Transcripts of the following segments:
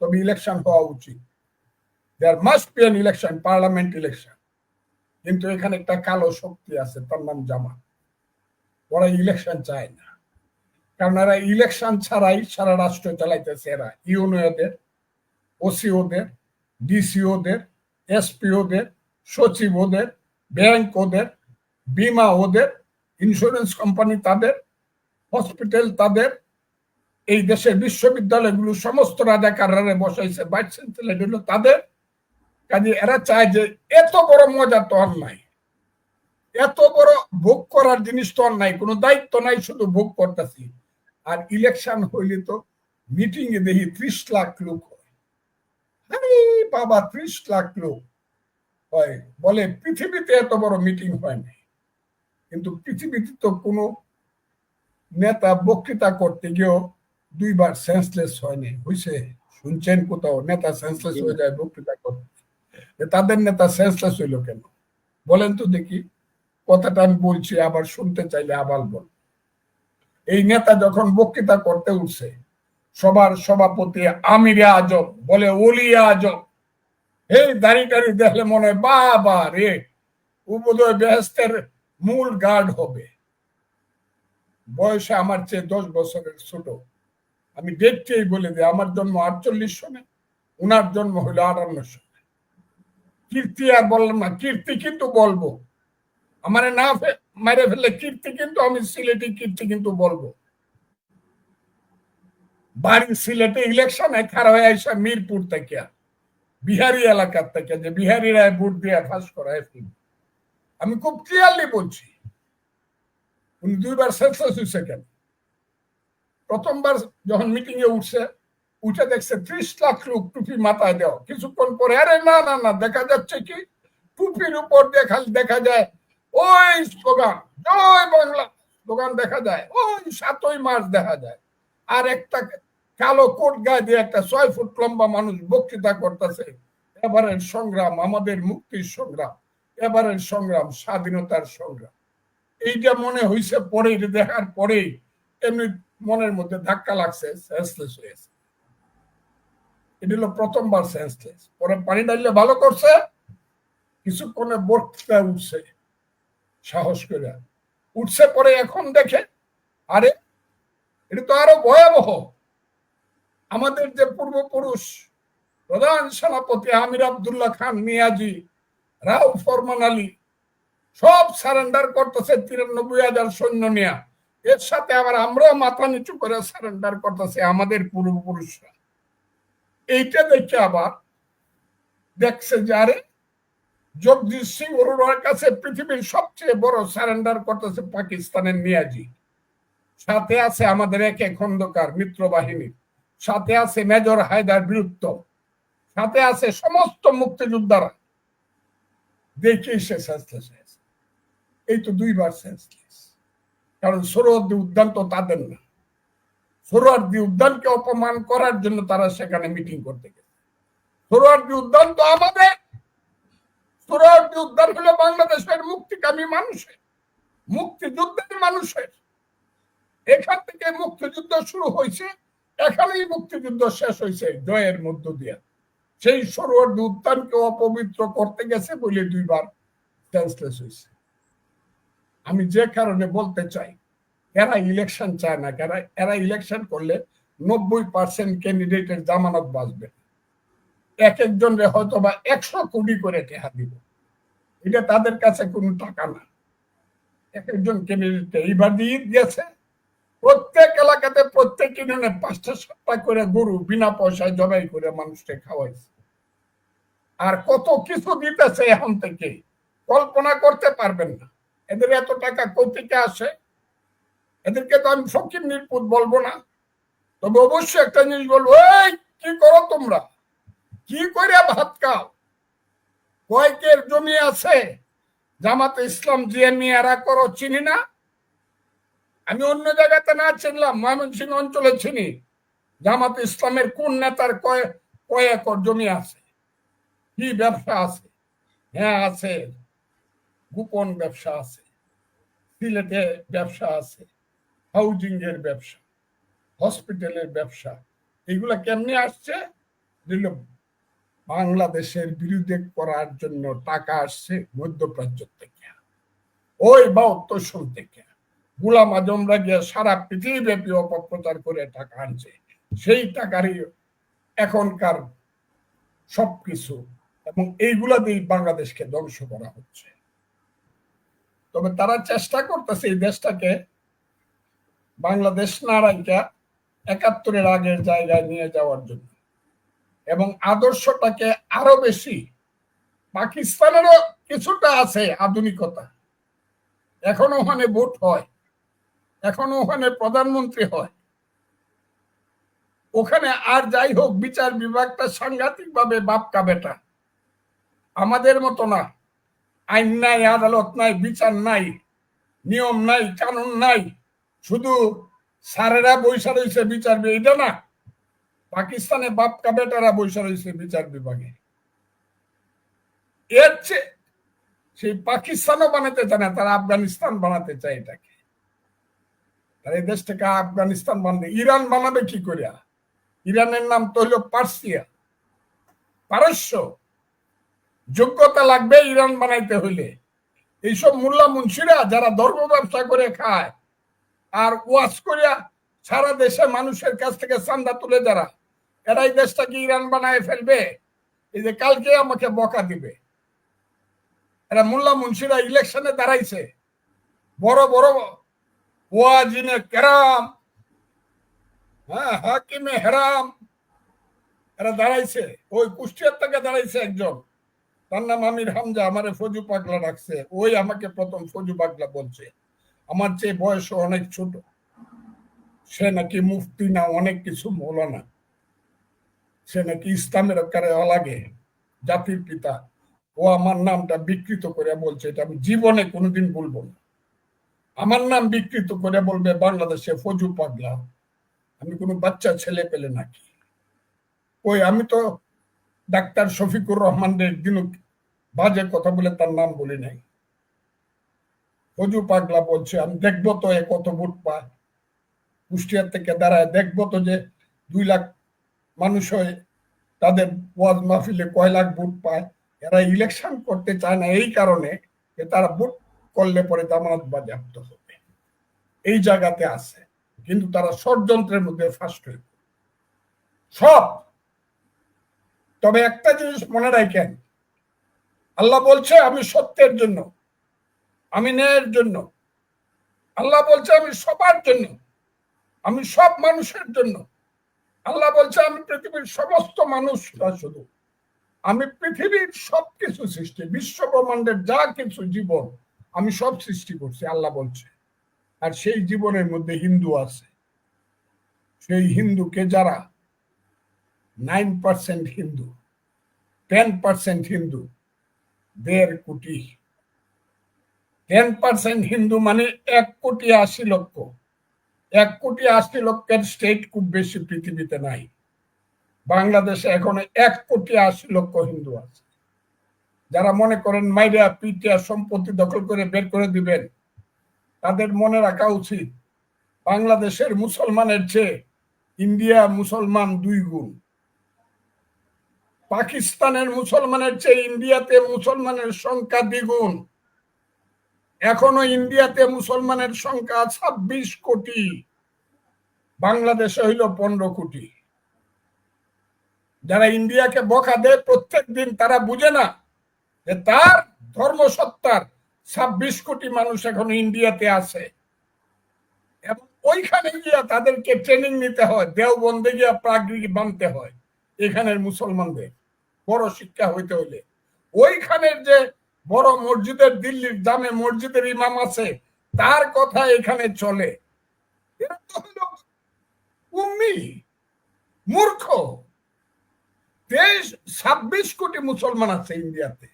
তবে ইলেকশন হওয়া উচিত। There must be an election parliament election কিন্তু এখানে একটা কালো শক্তি আছে, তার নাম জামা ওরা ইলেকশন চায় না। কারণ এরা ইলেকশন ছাড়াই সারা রাষ্ট্র চালাইতেছে এরা। ইউনো ওদের ওসি ওদের ডিসি ওদের, সচিব ওদের, ব্যাংক ওদের, বিমা ওদের ইন্স্যুরেন্স কোম্পানি তাদের হসপিটাল তাদের এই দেশের বিশ্ববিদ্যালয়গুলো সমস্ত রাজাকাররা বসাইছে ভাইস চ্যান্সেলর হলো তাদের। কাজে এরা চায় যে এত বড় মজা তো আর নাই। এত বড় ভোগ করার জিনিস তো আর নাই, কোনো দায়িত্ব নাই, শুধু ভোগ করতেছি। আর ইলেকশন হইলে তো মিটিং এ দেখি ত্রিশ লাখ লোক বাবা, ত্রিশ লাখ লোক হয়। বলে পৃথিবীতে এত বড় মিটিং হয় নাই। কিন্তু পৃথিবীতে তো কোনো নেতা বক্তৃতা করতে গিয়েও দুইবার সেন্সলেস হয়নি হয়েছে শুনছেন কোথাও? নেতা সেন্সলেস হয়ে যায় বক্তৃতা করতে তাদের নেতা সেন্সলেস হইল কেন? বলেন তো দেখি। কথাটা আমি বলছি, আবার শুনতে চাইলে আবার বল। এই নেতা যখন বক্তৃতা করতে উঠছে, সবার সভাপতি আমিরে আজম, বলে ওলিয়া আজম, এই দাড়ি টাড়ি দেখলে মনে হয়, বাবা রে উবোধয় বেহেস্তের মূল গার্ড হবে। বয়সে আমার চেয়ে দশ বছরের ছোট। আমি ডেটটাই বলে দিই, আমার জন্ম আটচল্লিশ সনে, উনার জন্ম হলো আটান্ন সনে। কীর্তি আর বললাম না, কীর্তি কিন্তু বলব। আমার না মেরে ফেললে কীর্তি কিন্তু, আমি সিলেটি কীর্তি কিন্তু বলব। বাড়ি সিলেটে ইলেকশনে খারাপ হয়ে আসা মিরপুর থেকে, বিহারি এলাকার থেকে, যে বিহারিরা ভোট দিয়ে ফাঁস করায় আমি খুব ক্লিয়ারলি বলছি, উনি দুইবার সেন্সাস হয়েছে কেন? প্রথমবার যখন মিটিং এ উঠছে, উঠে দেখছে ত্রিশ লাখ লোক টুপি মাথায় দেওয়া। কিছুক্ষণ পরে, আরে না না না, দেখা যাচ্ছে কি? টুপির উপর দিয়ে খালি দেখা যায়, ওই স্লোগান, জয় বাংলা। স্লোগান দেখা যায়, ওই সাতই মার্চ দেখা যায়। আর একটা কালো কোট গায়ে দিয়ে একটা ছয় ফুট লম্বা মানুষ বক্তৃতা করতেছে, এবারের সংগ্রাম, আমাদের মুক্তির সংগ্রাম, এবারের সংগ্রাম, স্বাধীনতার সংগ্রাম। এইটা মনে হয়েছে পরে দেখার পরেই। এমনি মনের মধ্যে ধাক্কা লাগছে সেন্সলেস হয়েছে এটা হলো প্রথমবার সেন্সলেস পরে পানি ডাললে ভালো করছে, কিছুক্ষণে বক্তৃতা উঠছে, সাহস করে। উঠছে পরে এখন দেখে, আরে, এটা তো আরও ভয়াবহ। আমাদের যে পূর্বপুরুষ, প্রধান সেনাপতি আমির আবদুল্লাহ খান মিয়াজি, রাও ফরমান আলী, সব সারেন্ডার করতেছে তিরানব্বই হাজার সৈন্য নিয়ে। এর সাথে আবার আমরাও মাথা নিচু করে সারেন্ডার করতেছে আমাদের পূর্বপুরুষরা। এইটা দেখে আবার দেখছে যে, আরে জগজিৎ সিং অরোরার কাছে পৃথিবীর সবচেয়ে বড় সারেন্ডার করতেছে পাকিস্তানের মিয়াজি সাথে আছে আমাদের একে খন্দকার মিত্র বাহিনী। সাথে আছে মেজর হায়দার বীরত্ব। সাথে আছে সমস্ত মুক্তিযোদ্ধারা। দেখে সে হয়েছে এই তো দুইবার সেন্সলেস কারণ সরোয়ার্দি উদ্যান তো তাদের না। সরোয়ার্দি উদ্যানকে অপমান করার জন্য তারা সেখানে মিটিং করতে গেছে। সরোয়ার্দি উদ্যান তো আমাদের। সোহরাওয়ার্দী উদ্যান হলো বাংলাদেশের মুক্তিকামী মানুষের, মুক্তিযুদ্ধের মানুষের। এখান থেকে মুক্তিযুদ্ধ শুরু হয়েছে, এখানেই মুক্তিযুদ্ধ শেষ হয়েছে জয়ের মধ্য দিয়ে। সেই সরোয়ার্দী উদ্যানকে অপবিত্র করতে গেছে বলে দুইবার সেন্সলেস হয়েছে। আমি যে কারণে বলতে চাই, এরা ইলেকশন চায় না, এরা এরা ইলেকশন করলে নব্বই পার্সেন্ট ক্যান্ডিডেটের জামানত বাঁচবে। এক একজন হয়তো বা একশো কোটি করে টেহা দিব। এটা তাদের কাছে কোনো টাকা না। এক একজন ক্যান্ডিডেট এইবার দিয়ে গেছে প্রত্যেক এলাকাতে প্রত্যেক ইউনিয়নে পাঁচটা সাতটা করে গরু বিনা পয়সায় জবাই করে মানুষকে খাওয়াইছে। আর কত কিছু দিতেছে এখন থেকে, কল্পনা করতে পারবেন না। এদের এত টাকা কোথেকে আসে এদেরকে তো আমি ফকির নির্পুত বলব না। তবে অবশ্যই একটা জিনিস বলব, এই, কি করো তোমরা? কি করে ভাত খাও? কয়েকের জমি আছে, জামাতে ইসলাম জিএমই এরা করো, চিনি না? আমি অন্য জায়গাতে না চিনলাম, ময়মনসিংহ অঞ্চলে চিনি। জামাত ইসলামের কোন নেতার কয় কয় একর জমি আছে? কি ব্যবসা আছে? হ্যাঁ আছে। গোপন ব্যবসা আছে সিলেটে ব্যবসা আছে হাউজিং এর ব্যবসা, হসপিটালের ব্যবসা, এগুলা কেমনি আসছে? বাংলাদেশের বিরুদ্ধে করার জন্য টাকা আসছে মধ্যপ্রাচ্য থেকে, ওই বা উত্তর থেকে। গুলাম আজমরা গিয়ে সারা পৃথিবীব্যাপী অপপ্রচার করে টাকা আনছে। সেই টাকারই এখনকার সবকিছু এবং এইগুলা দিয়ে বাংলাদেশকে ধ্বংস করা হচ্ছে। তবে তারা চেষ্টা করতেছে এই দেশটাকে বাংলাদেশ না একাত্তরের আগের জায়গায় নিয়ে যাওয়ার জন্য। এবং আদর্শটাকে আরও বেশি, পাকিস্তানেরও কিছুটা আছে আধুনিকতা। এখনও ওখানে ভোট হয়, এখনও ওখানে প্রধানমন্ত্রী হয়। ওখানে আর যাই হোক, বিচার বিভাগটা সাংঘাতিক ভাবে বাপকা বেটা। আমাদের মতো না। আইন নাই, আদালত নাই, বিচার নাই, নিয়ম নাই, কানুন নাই, শুধু সারেরা বৈশা রয়েছে বিচার এটা না, পাকিস্তানে বাপকা বেটারা বৈশা রয়েছে বিচার বিভাগে। এর চেয়ে সেই পাকিস্তানও বানাতে চায় না, তারা আফগানিস্তান বানাতে চায় এটাকে। তারা এই দেশটাকে আফগানিস্তান বানাবে ইরান বানাবে কি করিয়া? ইরানের নাম তো হলো পার্সিয়া, পারস্য। যোগ্যতা লাগবে ইরান বানাইতে হইলে। এইসব মোল্লা মুন্সিরা যারা ধর্ম ব্যবসা করে খায় আর ওয়াজ করিয়া সারা দেশে মানুষের কাছ থেকে চান্দা তুলে যারা এরাই দেশটাকে ইরান বানায় ফেলবে, এই যে কালকে আমাকে বকা দিবে। এরা মোল্লা মুন্সিরা ইলেকশনে দাঁড়াইছে। বড় বড় ওয়াজিনে কেরাম হ্যাঁ হাকিমে হেরাম, এরা দাঁড়াইছে। ওই কুষ্টিয়ার থেকে দাঁড়াইছে একজন। তার নাম আমির হামজা, আমারে ফজু পাগলা রাখছে। ওই আমাকে প্রথম ফজু পাগলা বলছে। আমার চেয়ে বয়স অনেক ছোট। সে নাকি মুফতি না, অনেক কিছু মৌলানা। সে নাকি ইসলামের কারে অলাগে, জাতির পিতা। ও আমার নামটা বিকৃত করে বলছে, এটা আমি জীবনে কোনোদিন বলব না। আমার নাম বিকৃত করে বলবে, বাংলাদেশে ফজু পাগলা। আমি কোনো বাচ্চা ছেলে পেলে নাকি? ওই আমি তো ডাক্তার শফিকুর রহমানের দিন বাজে কথা বলে তার নাম বলি নাই। ফজু পাগলা বলছে, আমি দেখব তো এ কত ভোট পায় কুষ্টিয়ার থেকে দাঁড়ায় দেখব তো যে দুই লাখ মানুষ হয়ে তাদের ওয়াজ মাহফিলে কয় লাখ ভোট পায়। এরা ইলেকশন করতে চায় না এই কারণে যে তারা ভোট করলে পরে জামানত বাজেয়াপ্ত হবে। এই জায়গাতে আছে, কিন্তু তারা ষড়যন্ত্রের মধ্যে ফার্স্ট হয়ে সব তবে একটা জিনিস মনে রাখেন, আল্লাহ বলছে আমি সত্যের জন্য, আমি ন্যায়ের জন্য। আল্লাহ বলছে আমি সবার জন্য, আমি সব মানুষের জন্য। আল্লাহ বলছে আমি পৃথিবীর সমস্ত মানুষ না শুধু, আমি পৃথিবীর সবকিছু সৃষ্টি, বিশ্ব ব্রহ্মাণ্ডের যা কিছু জীবন আমি সব সৃষ্টি করছি, আল্লাহ বলছে। আর সেই জীবনের মধ্যে হিন্দু আছে। সেই হিন্দুকে যারা নাইন পার্সেন্ট হিন্দু, টেন পার্সেন্ট হিন্দু, দেড় কোটি। টেন পার্সেন্ট হিন্দু মানে এক কোটি আশি লক্ষ। এক কোটি আশি লক্ষের স্টেট খুব বেশি পৃথিবীতে নাই। বাংলাদেশে এখন এক কোটি আশি লক্ষ হিন্দু আছে। যারা মনে করেন মাইরা পিটিয়া সম্পত্তি দখল করে বের করে দিবেন, তাদের মনে রাখা উচিত, বাংলাদেশের মুসলমানের চেয়ে ইন্ডিয়া মুসলমান দুই গুণ। পাকিস্তানের মুসলমানের চেয়ে ইন্ডিয়াতে মুসলমানের সংখ্যা দ্বিগুণ। এখনও ইন্ডিয়াতে মুসলমানের সংখ্যা ছাব্বিশ কোটি। বাংলাদেশে হইল পনেরো কোটি। যারা ইন্ডিয়াকে বকা দেয়, প্রত্যেক দিন তারা বুঝে না যে তার ধর্মসত্তার ছাব্বিশ কোটি মানুষ এখন ইন্ডিয়াতে আছে। এবং ওইখানে গিয়া তাদেরকে ট্রেনিং নিতে হয়, দেওবন্দে গিয়া প্রাগৃহ বানতে হয়। এখানের মুসলমানদের, বড় শিক্ষা হইতে হইলে। ওইখানের যে বড় মসজিদের, দিল্লির জামে মসজিদের ইমাম আছে, তার কথা এখানে চলে। মূর্খ। তেইশ ছাব্বিশ কোটি মুসলমান আছে ইন্ডিয়াতে।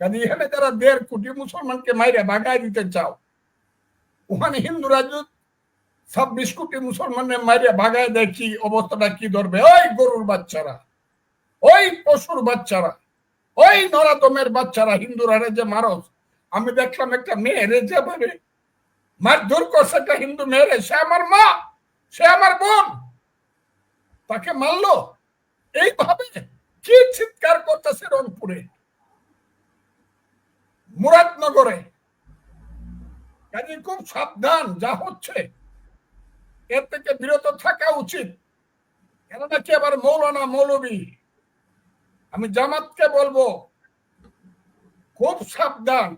কাজে এখানে যারা দেড় কোটি মুসলমানকে মাইরে বাগায় দিতে চাও, ওখানে হিন্দুরা ছাব্বিশ কোটি মুসলমানের মাইরে ভাগায় দেয় কি অবস্থাটা কি ধরবে? ওই গরুর বাচ্চারা, ওই পশুর বাচ্চারা, ওই নরাদমের বাচ্চারা, হিন্দুরা যে মারস। আমি দেখলাম একটা মেয়েরে যেভাবে মারধর করছে, একটা হিন্দু মেয়েরে সে আমার মা, সে আমার বোন। তাকে মারলো। এইভাবে হইতেছে রংপুরে? মুরাদনগরে। কাজে খুব সাবধান, যা হচ্ছে। এর থেকে বিরত থাকা উচিত। কেননা কি আবার মৌলানা মৌলবী? আমি জামাতকে বলব, খুব সাবধান।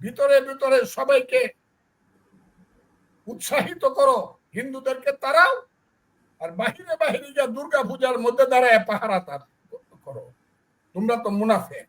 ভিতরে ভিতরে সবাইকে উৎসাহিত করো। হিন্দুদেরকে তারাও আর বাহিরে বাহিরে যা দুর্গা পূজার মধ্যে দাঁড়ায় পাহারা তার করো। তোমরা তো মুনাফে